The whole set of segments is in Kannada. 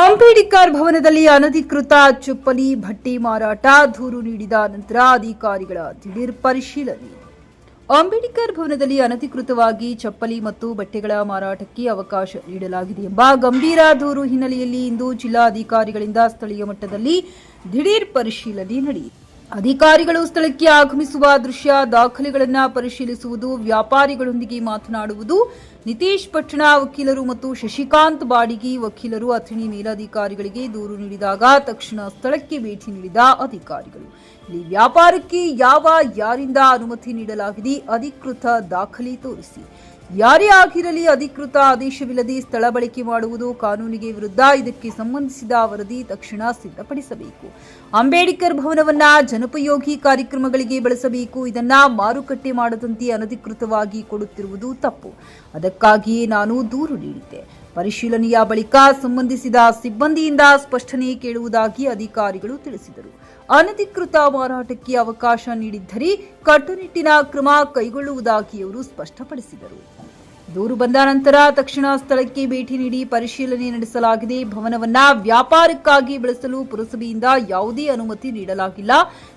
ಅಂಬೇಡ್ಕರ್ ಭವನದಲ್ಲಿ ಅನಧಿಕೃತ ಚಪ್ಪಲಿ, ಭಟ್ಟಿ ಮಾರಾಟ, ದೂರು ನೀಡಿದ ನಂತರ ಅಧಿಕಾರಿಗಳ ದಿಢೀರ್ ಪರಿಶೀಲನೆ. ಅಂಬೇಡ್ಕರ್ ಭವನದಲ್ಲಿ ಅನಧಿಕೃತವಾಗಿ ಚಪ್ಪಲಿ ಮತ್ತು ಬಟ್ಟೆಗಳ ಮಾರಾಟಕ್ಕೆ ಅವಕಾಶ ನೀಡಲಾಗಿದೆ ಎಂಬ ಗಂಭೀರ ದೂರು ಹಿನ್ನೆಲೆಯಲ್ಲಿ ಇಂದು ಜಿಲ್ಲಾಧಿಕಾರಿಗಳಿಂದ ಸ್ಥಳೀಯ ಮಟ್ಟದಲ್ಲಿ ದಿಢೀರ್ ಪರಿಶೀಲನೆ ನಡೆಯಿತು. ಅಧಿಕಾರಿಗಳು ಸ್ಥಳಕ್ಕೆ ಆಗಮಿಸುವ ದೃಶ್ಯ, ದಾಖಲೆಗಳನ್ನು ಪರಿಶೀಲಿಸುವುದು, ವ್ಯಾಪಾರಿಗಳೊಂದಿಗೆ ಮಾತನಾಡುವುದು, ನಿತೀಶ್ ಪಟ್ಟಣ ವಕೀಲರು ಮತ್ತು ಶಶಿಕಾಂತ್ ಬಾಡಿಗಿ ವಕೀಲರು ಅಥಣಿ ಮೇಲಾಧಿಕಾರಿಗಳಿಗೆ ದೂರು ನೀಡಿದಾಗ ತಕ್ಷಣ ಸ್ಥಳಕ್ಕೆ ಭೇಟಿ ನೀಡಿದ ಅಧಿಕಾರಿಗಳು. ಇಲ್ಲಿ ವ್ಯಾಪಾರಕ್ಕೆ ಯಾವ, ಯಾರಿಂದ ಅನುಮತಿ ನೀಡಲಾಗಿದೆ, ಅಧಿಕೃತ ದಾಖಲೆ ತೋರಿಸಿ. ಯಾರೇ ಆಗಿರಲಿ ಅಧಿಕೃತ ಆದೇಶವಿಲ್ಲದೆ ಸ್ಥಳ ಬಳಕೆ ಮಾಡುವುದು ಕಾನೂನಿಗೆ ವಿರುದ್ಧ. ಇದಕ್ಕೆ ಸಂಬಂಧಿಸಿದ ವರದಿ ತಕ್ಷಣ ಸಿದ್ಧಪಡಿಸಬೇಕು. ಅಂಬೇಡ್ಕರ್ ಭವನವನ್ನ ಜನಪಯೋಗಿ ಕಾರ್ಯಕ್ರಮಗಳಿಗೆ ಬಳಸಬೇಕು. ಇದನ್ನ ಮಾರುಕಟ್ಟೆ ಮಾಡದಂತೆ ಅನಧಿಕೃತವಾಗಿ ಕೊಡುತ್ತಿರುವುದು ತಪ್ಪು. ಅದಕ್ಕಾಗಿಯೇ ನಾನು ದೂರು ನೀಡಿದ್ದೆ. ಪರಿಶೀಲನೆಯ ಬಳಿಕ ಸಂಬಂಧಿಸಿದ ಸಿಬ್ಬಂದಿಯಿಂದ ಸ್ಪಷ್ಟನೆ ಕೇಳುವುದಾಗಿ ಅಧಿಕಾರಿಗಳು ತಿಳಿಸಿದರು. ಅನಧಿಕೃತ ಮಾರಾಟಕ್ಕೆ ಅವಕಾಶ ನೀಡಿದ್ದರೆ ಕಟ್ಟುನಿಟ್ಟಿನ ಕ್ರಮ ಕೈಗೊಳ್ಳುವುದಾಗಿ ಅವರು ಸ್ಪಷ್ಟಪಡಿಸಿದರು. ದೂರು ಬಂದ ನಂತರ ತಕ್ಷಣ ಸ್ಥಳಕ್ಕೆ ಭೇಟಿ ನೀಡಿ ಪರಿಶೀಲನೆ ನಡೆಸಲಾಗಿದೆ. ಭವನವನ್ನ ವ್ಯಾಪಾರಕ್ಕಾಗಿ ಬಳಸಲು ಪುರಸಭೆಯಿಂದ ಯಾವುದೇ ಅನುಮತಿ ನೀಡಲಾಗಿಲ್ಲ.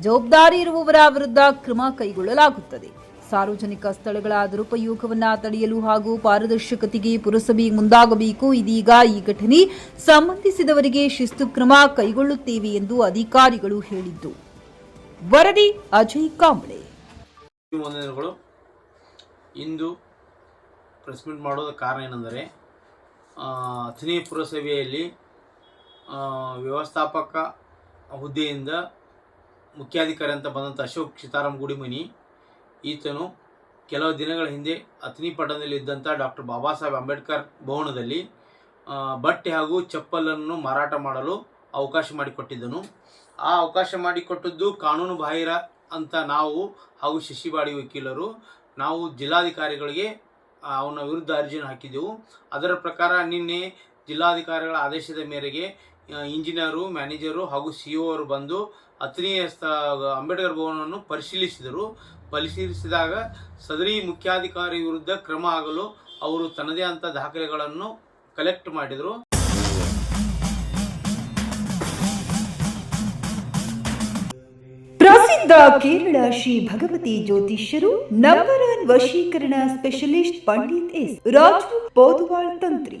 ಜವಾಬ್ದಾರಿ ಇರುವವರ ವಿರುದ್ಧ ಕ್ರಮ ಕೈಗೊಳ್ಳಲಾಗುತ್ತದೆ. ಸಾರ್ವಜನಿಕ ಸ್ಥಳಗಳ ದುರುಪಯೋಗವನ್ನ ತಡೆಯಲು ಹಾಗೂ ಪಾರದರ್ಶಕತೆಗೆ ಪುರಸಭೆ ಮುಂದಾಗಬೇಕು. ಇದೀಗ ಈ ಘಟನೆ ಸಂಬಂಧಿಸಿದವರಿಗೆ ಶಿಸ್ತು ಕ್ರಮ ಕೈಗೊಳ್ಳುತ್ತೇವೆ ಎಂದು ಅಧಿಕಾರಿಗಳು ಹೇಳಿದ್ದು. ವರದಿ ಅಜಯ್ ಕಾಂಬಳೆ. ಇಂದು ಪ್ರೆಸ್ ಮೀಟ್ ಮಾಡೋದ ಕಾರಣ ಏನೆಂದರೆ ಆ, ಅಥಣಿ ಪುರಸಭೆಯಲ್ಲಿ ವ್ಯವಸ್ಥಾಪಕ ಹುದ್ದೆಯಿಂದ ಮುಖ್ಯಾಧಿಕಾರಿ ಅಂತ ಬಂದಂಥ ಅಶೋಕ್ ಸೀತಾರಾಮ್ ಗುಡಿಮನಿ ಈತನು ಕೆಲವು ದಿನಗಳ ಹಿಂದೆ ಅಥಣಿ ಪಟ್ಟಣದಲ್ಲಿದ್ದಂಥ ಡಾಕ್ಟರ್ ಬಾಬಾ ಸಾಹೇಬ್ ಅಂಬೇಡ್ಕರ್ ಭವನದಲ್ಲಿ ಬಟ್ಟೆ ಹಾಗೂ ಚಪ್ಪಲನ್ನು ಮಾರಾಟ ಮಾಡಲು ಅವಕಾಶ ಮಾಡಿಕೊಟ್ಟಿದ್ದನು. ಆ ಅವಕಾಶ ಮಾಡಿಕೊಟ್ಟದ್ದು ಕಾನೂನು ಬಾಹಿರ ಅಂತ ನಾವು ಹಾಗೂ ಶಶಿಬಾಡಿ ವಕೀಲರು, ನಾವು ಜಿಲ್ಲಾಧಿಕಾರಿಗಳಿಗೆ ಅವನ ವಿರುದ್ಧ ಅರ್ಜಿಯನ್ನು ಹಾಕಿದ್ದೆವು. ಅದರ ಪ್ರಕಾರ ನಿನ್ನೆ ಜಿಲ್ಲಾಧಿಕಾರಿಗಳ ಆದೇಶದ ಮೇರೆಗೆ ಇಂಜಿನಿಯರು, ಮ್ಯಾನೇಜರು ಹಾಗೂ ಸಿ ಅವರು ಬಂದು ಸ್ಥ, ಅಂಬೇಡ್ಕರ್ ಭವನವನ್ನು ಪರಿಶೀಲಿಸಿದರು. ಪರಿಶೀಲಿಸಿದಾಗ ಸದರಿ ಮುಖ್ಯಾಧಿಕಾರಿ ವಿರುದ್ಧ ಕ್ರಮ ಆಗಲು ಅವರು ತನ್ನದೇ ಅಂತ ದಾಖಲೆಗಳನ್ನು ಕಲೆಕ್ಟ್ ಮಾಡಿದರು. ಪ್ರಸಿದ್ಧ ಕೇರಳ ಶ್ರೀ ಭಗವತಿ ಜ್ಯೋತಿಷ್ಯರು ನಂಬರ್ ಒನ್ ವಶೀಕರಣ ಸ್ಪೆಷಲಿಸ್ಟ್ ಪಂಡಿತ್ ಎಸ್. ರಾಜು ಪೋದುವಾಳ್ ತಂತ್ರಿ.